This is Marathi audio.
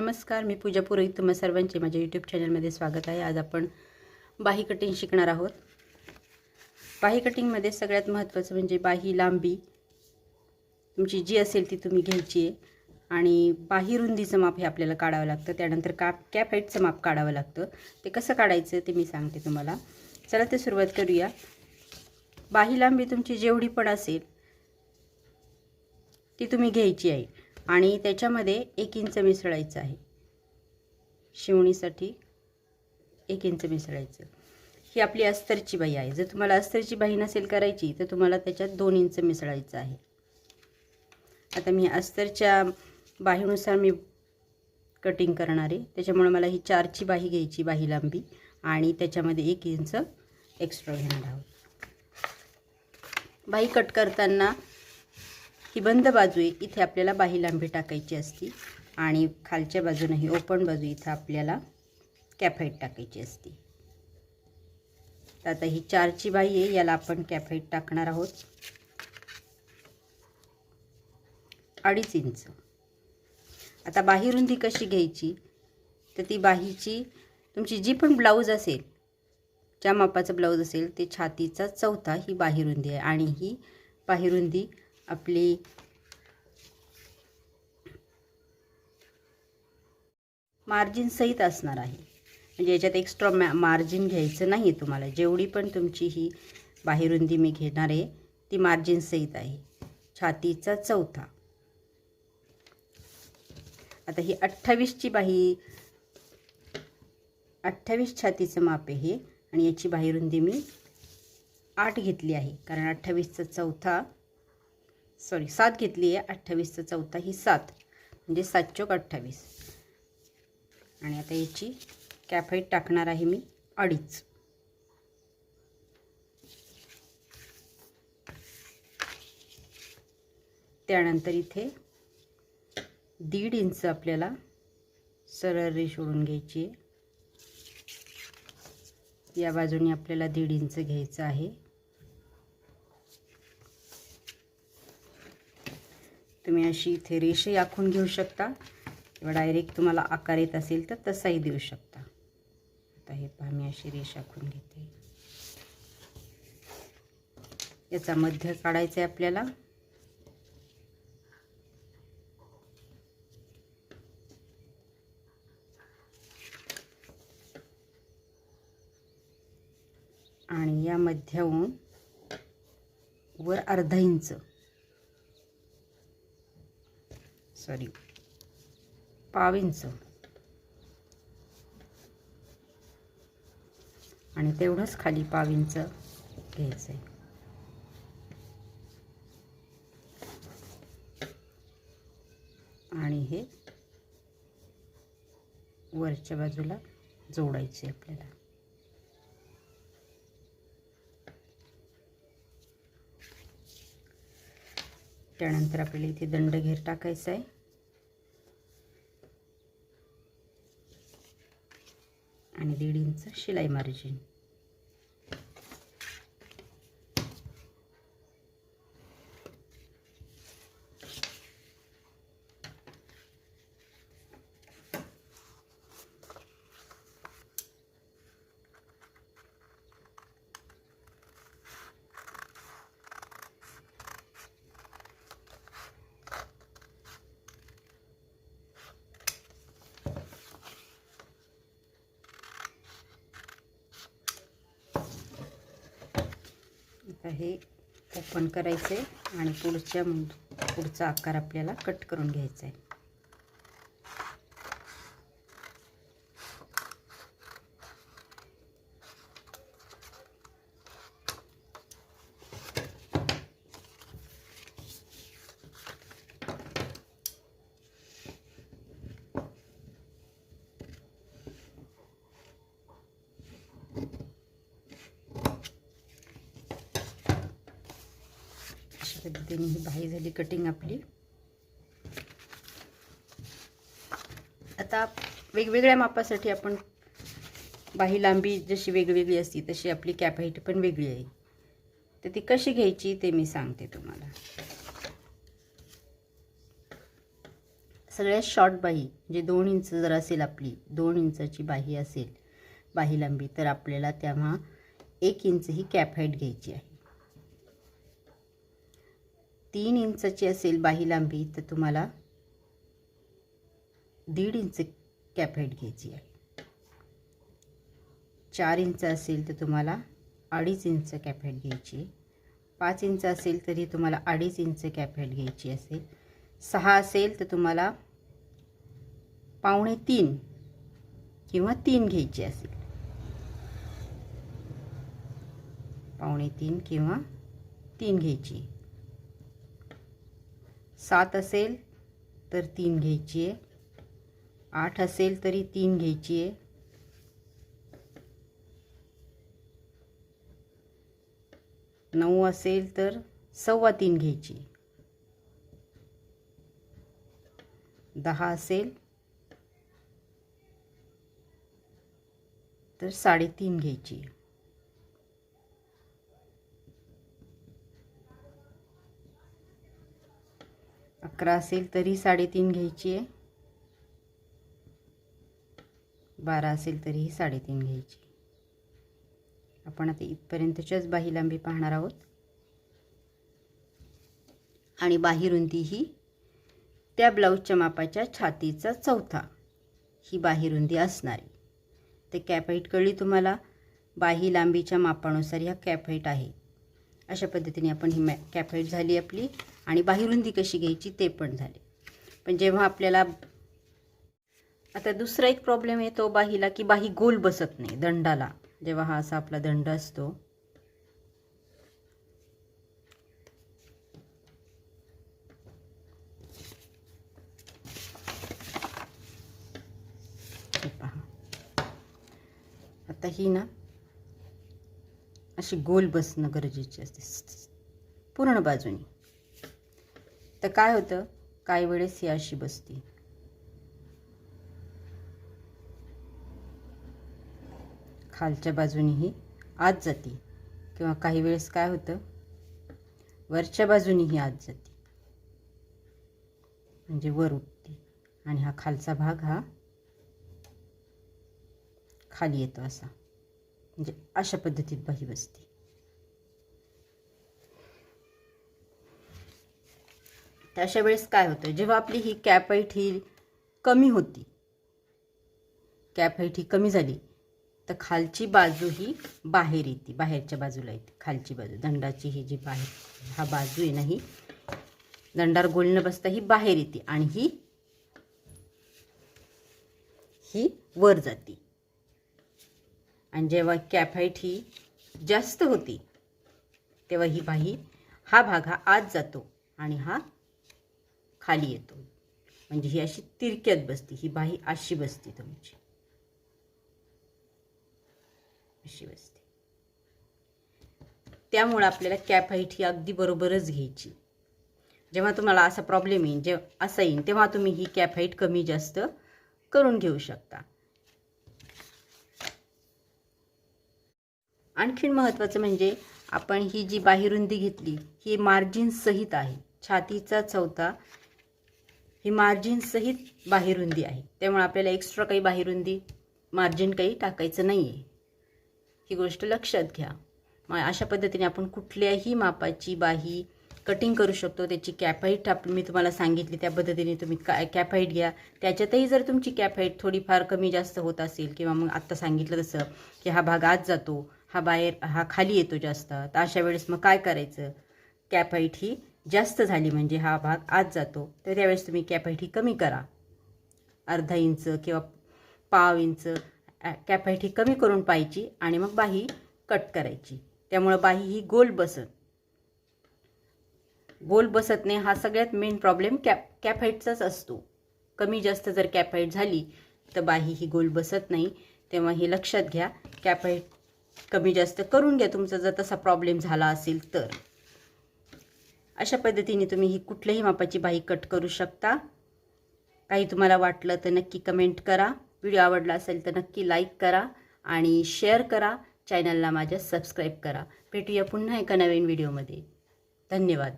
नमस्कार मी पूजा पुरोहित. तुम्हा सर्वांचे माझ्या यूट्यूब चॅनलमध्ये स्वागत आहे. आज आपण बाही कटिंग शिकणार आहोत. बाही कटिंगमध्ये सगळ्यात महत्त्वाचं म्हणजे बाही लांबी. तुमची जी असेल ती तुम्ही घ्यायची आहे. आणि बाही रुंदीचं माप हे आपल्याला काढावं लागतं. त्यानंतर का कॅप हाईटचं माप काढावं लागतं. ते कसं काढायचं ते मी सांगते तुम्हाला. चला ते सुरुवात करूया. बाही लांबी तुमची जेवढी पण असेल ती तुम्ही घ्यायची आहे. आणि त्याच्यामध्ये एक इंच मिसळायचं आहे. शिवणीसाठी एक इंच मिसळायचं. ही आपली अस्तरची बाई आहे. जर तुम्हाला अस्तरची बाई नसेल करायची तर तुम्हाला त्याच्यात दोन इंच मिसळायचं आहे. आता मी अस्तरच्या बाहीनुसार मी कटिंग करणार आहे. त्याच्यामुळे मला ही चारची बाही घ्यायची बाही लांबी. आणि त्याच्यामध्ये एक इंच एक्स्ट्रा घेणार आहोत. बाही कट करताना ही बंद बाजू आहे. इथे आपल्याला बाही लांबी टाकायची असती आणि खालच्या बाजूनं ही ओपन बाजू इथं आपल्याला कॅफाईट टाकायची असती. तर आता ही चारची बाई आहे याला आपण कॅफाईट टाकणार आहोत. अडीच इंच. आता बाही रुंदी कशी घ्यायची? तर ती बाहीची तुमची जी पण ब्लाऊज असेल ज्या मापाचं ब्लाऊज असेल ते छातीचा चौथा ही बाहीरुंदी आहे आणि ही बाहीरुंदी आपली मार्जिन सहित असणार आहे. म्हणजे याच्यात एक्स्ट्रा मॅ मार्जिन घ्यायचं नाही आहे तुम्हाला. जेवढी पण तुमची ही बाहेरुंदी मी घेणार आहे ती मार्जिन सहित आहे. छातीचा चौथा. आता ही अठ्ठावीसची बाही अठ्ठावीस छातीचं माप आहे हे आणि याची बाहेरुंदी मी आठ घेतली आहे. कारण अठ्ठावीसचा चौथा सॉरी सात घेतली आहे. अठ्ठावीसचा चौथा ही सात. म्हणजे सात चोक अठ्ठावीस. आणि आता याची कॅफाईट टाकणार आहे मी अडीच. त्यानंतर इथे दीड इंच आपल्याला सरळ रेष ओढून घ्यायची आहे. या बाजूने आपल्याला दीड इंच घ्यायचं आहे. तुम्ही अशी इथे रेषही आखून घेऊ शकता. किंवा डायरेक्ट तुम्हाला आकार येत असेल तर तसाही देऊ शकता. आता हे पहा मी अशी रेष आखून घेते. याचा मध्य काढायचा आहे आपल्याला. आणि या मध्याहून वर अर्धा इंच. सॉरी. पाव आणि तेवढंच खाली पाव इंच घ्यायचं आहे आणि हे वरच्या बाजूला जोडायचे आपल्याला. त्यानंतर आपल्याला इथे दंडघेर टाकायचा आहे आणि दीड इंच शिलाई मार्जिन आता हे ओपन करायचं आहे आणि पुढच्या पुढचा आकार आपल्याला कट करून घ्यायचा आहे अशा पद्धतीने ही बाही झाली कटिंग आपली. आता वेगवेगळ्या मापासाठी आपण बाही लांबी जशी वेगवेगळी असती तशी आपली कॅप हाईट पण वेगळी आहे. तर ती कशी घ्यायची ते मी सांगते तुम्हाला. सगळ्यात शॉर्ट बाही जे दोन इंच जर असेल आपली दोन इंचाची बाही असेल बाही लांबी तर आपल्याला तेव्हा एक इंच ही कॅप हाईट घ्यायची आहे. तीन इंचाची असेल बाही लांबी तर तुम्हाला दीड इंच कॅफेट घ्यायची आहे. चार इंच असेल तर तुम्हाला अडीच इंच कॅफेट घ्यायची आहे. पाच इंच असेल तरी तुम्हाला अडीच इंच कॅफेट घ्यायची असेल. सहा असेल तर तुम्हाला पावणे तीन किंवा तीन घ्यायची असेल. पावणे तीन किंवा तीन घ्यायची सात असेल तर तीन घ्यायची आहे. आठ असेल तरी तीन घ्यायची आहे. नऊ असेल तर सव्वा तीन घ्यायची दहा असेल तर साडेतीन घ्यायची अकरा असेल तरी साडेतीन घ्यायची आहे. बारा असेल तरीही साडेतीन घ्यायची आपण आता इथपर्यंतच्याच बाही लांबी पाहणार आहोत. आणि बाही रुंदी ही त्या ब्लाऊजच्या मापाच्या छातीचा चौथा ही बाही रुंदी असणारी. ते कॅपहाईट कळली तुम्हाला? बाही लांबीच्या मापानुसार ह्या कॅपहाईट आहे. अशा पद्धतीने आपण ही मॅ कॅपहाईट झाली आपली. आणि बाहिरुंदी कशी घ्यायची ते पण झाले. पण जेव्हा आपल्याला आता दुसरा एक प्रॉब्लेम येतो बाहीला की बाही गोल बसत नाही दंडाला. जेव्हा हा असा आपला दंड असतो. आता ही ना अशी गोल बसणं गरजेची असते. पूर्ण बाजूनी. तर काय होतं? काही वेळेस ही अशी बसती. खालच्या बाजूनेही आत जाते. किंवा काही वेळेस काय होतं? वरच्या बाजूनेही आत जाते. म्हणजे वर उठते. आणि हा खालचा भाग हा खाली येतो असा. म्हणजे अशा पद्धतीत बाही बसते. अशा वेळेस काय होतं जेव्हा आपली ही कॅप हाईट ही कमी होती कॅप हाईट ही कमी झाली तर खालची बाजू ही बाहेर येते बाहेरच्या बाजूला येते खालची बाजू. दंडाची ही जी बाहेर हा बाजू आहे ना ही दंडार गोल न बसता ही बाहेर येते आणि ही ही वर जाते. आणि जेव्हा कॅफाईट ही जास्त होती तेव्हा ही बाही हा भाग हा आत जातो आणि हा खाली येतो. म्हणजे ही अशी तिरक्यात बसते ही बाही अशी बसते तुमची. अशी बसते. त्यामुळं आपल्याला कॅप हाईट ही अगदी बरोबरच घ्यायची. जेव्हा तुम्हाला असा प्रॉब्लेम येईल जे असा येईल तेव्हा तुम्ही ही कॅप हाईट कमी जास्त करून घेऊ शकता. आणखीन महत्त्वाचं म्हणजे आपण ही जी बाहिरुंदी घेतली ही मार्जिन सहित आहे. छातीचा चौथा ही मार्जिन सहित आहे. त्यामुळे आपल्याला एक्स्ट्रा काही बाहेरुंदी मार्जिन काही टाकायचं नाही आहे ही गोष्ट लक्षात घ्या. मग अशा पद्धतीने आपण कुठल्याही मापाची बाही कटिंग करू शकतो. त्याची कॅपहाईट आप मी तुम्हाला सांगितली त्या पद्धतीने तुम्ही का कॅपहाईट घ्या. त्याच्यातही जर तुमची कॅपहाईट थोडीफार कमी जास्त होत असेल किंवा मग आत्ता सांगितलं तसं की हा भाग आत जातो हा बाहेर हा खाली येतो जास्त तर अशा वेळेस मग काय करायचं? कॅपहाईट ही जास्त झाली म्हणजे हा भाग आत जातो. तर त्यावेळेस तुम्ही कॅपहाईट कमी करा. अर्धा इंच किंवा पाव इंच कॅपॅसिटी कमी करून पाहायची आणि मग बाही कट करायची. त्यामुळं बाही ही गोल बसत. गोल बसत नाही हा सगळ्यात मेन प्रॉब्लेम कॅप कॅफाईटचाच असतो. कमी जास्त जर कॅफाईट झाली तर बाही ही गोल बसत नाही. तेव्हा हे लक्षात घ्या कॅफाईट कमी जास्त करून घ्या. तुमचा जर तसा प्रॉब्लेम झाला असेल तर. अशा पद्धतीने तुम्ही ही कुठल्याही मापाची बाही कट करू शकता. काही तुम्हाला वाटलं तर नक्की कमेंट करा. व्हिडिओ आवडला असेल तर नक्की लाईक करा आणि शेअर करा. चॅनलला माझ्या सबस्क्राईब करा. भेटूया पुन्हा एका नवीन व्हिडिओमध्ये धन्यवाद.